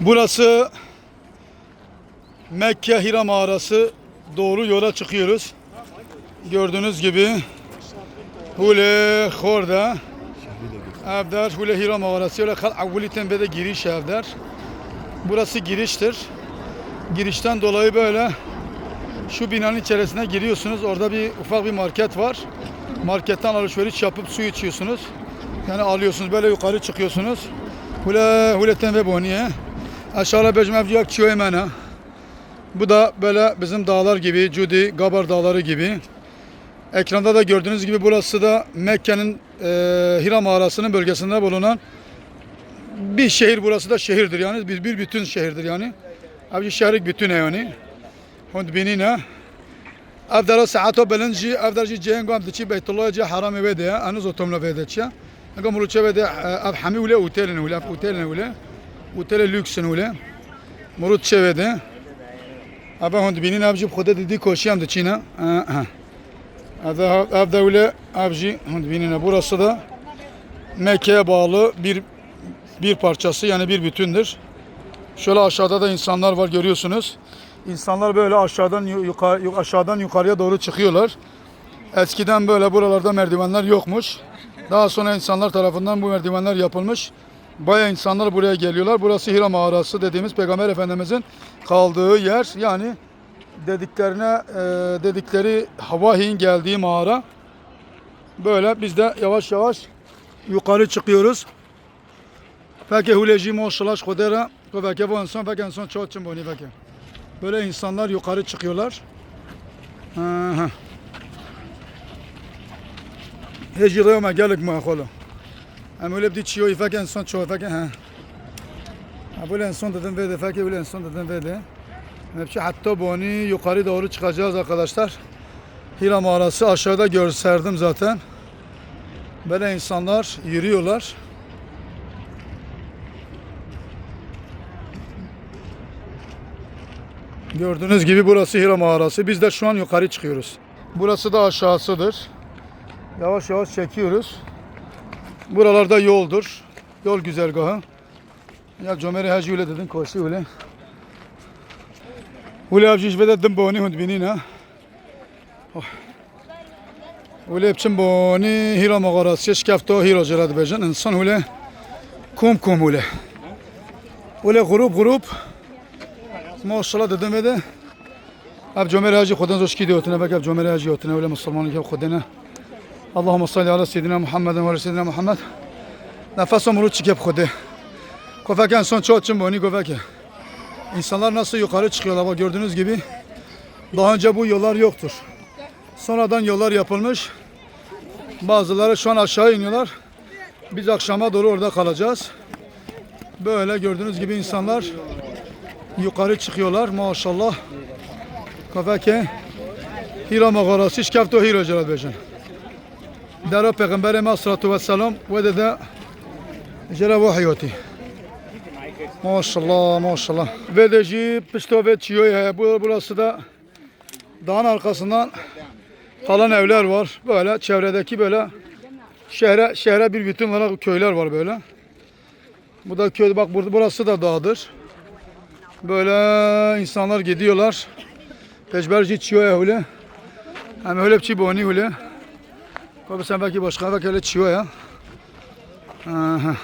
Burası Mekke Hira mağarası doğru yola çıkıyoruz. Gördüğünüz gibi Hule Khorda Evder Hule Hira mağarası öyle kal avvuliten ve de giriş evder. Burası giriştir. Girişten dolayı böyle şu binanın içerisine giriyorsunuz. Orada bir ufak bir market var. Marketten alışveriş yapıp su içiyorsunuz. Yani alıyorsunuz böyle yukarı çıkıyorsunuz. Hule huleten ve boniye. Aşağıda bejim evciyak çiyo emene. Bu da böyle bizim dağlar gibi, Cudi, Gabar dağları gibi. Ekranda da gördüğünüz gibi burası da Mekke'nin e, Hira mağarasının bölgesinde bulunan bir şehir burası da şehirdir yani bir, bir bütün şehirdir yani. Abi şehrik bütün yani. Hund binine. Evdara saato belenci evdar ji cehen gam diçi Beytullah ji haram vede ya. Anı zotomla vede çya. Aga muluçe vede ev hami ule otelin ule ev otelin ule. Otel lüksün ule. Murut çevede. Abi hund binin abji khoda dedi koşiyam diçina. Ha. Evde evde ule abji hund binine burası da Mekke'ye bağlı bir bir parçası yani bir bütündür. Şöyle aşağıda da insanlar var görüyorsunuz. İnsanlar böyle aşağıdan yukarı, aşağıdan yukarıya doğru çıkıyorlar. Eskiden böyle buralarda merdivenler yokmuş. Daha sonra insanlar tarafından bu merdivenler yapılmış. Bayağı insanlar buraya geliyorlar. Burası Hira mağarası dediğimiz Peygamber Efendimizin kaldığı yer. Yani dediklerine e, dedikleri vahiyin geldiği mağara. Böyle biz de yavaş yavaş yukarı çıkıyoruz. Peki huleci moşalaş kodera Kovake bu insan peki insan çok çim boni peki. Böyle insanlar yukarı çıkıyorlar. Aha. Heci reyma gelik ma kholo. Ama öyle bir çiyo peki insan çok peki ha. Ha böyle insan dedim ve de peki böyle insan dedim ve de. Hepsi hatta boni yukarı doğru çıkacağız arkadaşlar. Hira mağarası aşağıda gösterdim zaten. Böyle insanlar yürüyorlar. Gördüğünüz gibi burası Hira mağarası. Biz de şu an yukarı çıkıyoruz. Burası da aşağısıdır. Yavaş yavaş çekiyoruz. Buralarda yoldur. Yol güzergahı. Ya Cömeri Hacı öyle dedin koşu öyle. Öyle avcı şvede dım boni hund binina. Oh. Öyle hepçin boni hiro mağaras. Şeşkafto hiro cerad bejan. İnsan öyle kum kum öyle. Öyle grup grup. Maşallah dedim ve de. Ab Cömeri Hacı kodan zoşki diyor. Tine bak ab Cömeri Hacı diyor. Tine öyle Müslümanlık yok kodene. اللهم صل على سيدنا محمد و علی سيدنا محمد nefesim رو çekip خوده Kofak en son çok için boni kofak İnsanlar nasıl yukarı çıkıyorlar bak gördüğünüz gibi daha önce bu yollar yoktur. Sonradan yollar yapılmış. Bazıları şu an aşağı iniyorlar. Biz akşama doğru orada kalacağız. Böyle gördüğünüz gibi insanlar yukarı çıkıyorlar maşallah. Kafake Hira mağarası işkafto Hira Celal Bejan. Dara Peygamber Aleyhissalatu Vesselam ve de de Celal Vahyoti. Maşallah maşallah. Ve de ji pişto ve çiyoy bu burası da dağın arkasından kalan evler var. Böyle çevredeki böyle şehre şehre bir bütün olarak köyler var böyle. Bu da köy bak burada burası da dağdır. Böyle insanlar gidiyorlar. Peşberci çiyor ya öyle. Hem öyle bir çiğ boni öyle. Tabii sen belki başka belki öyle çiyor ya. Aha.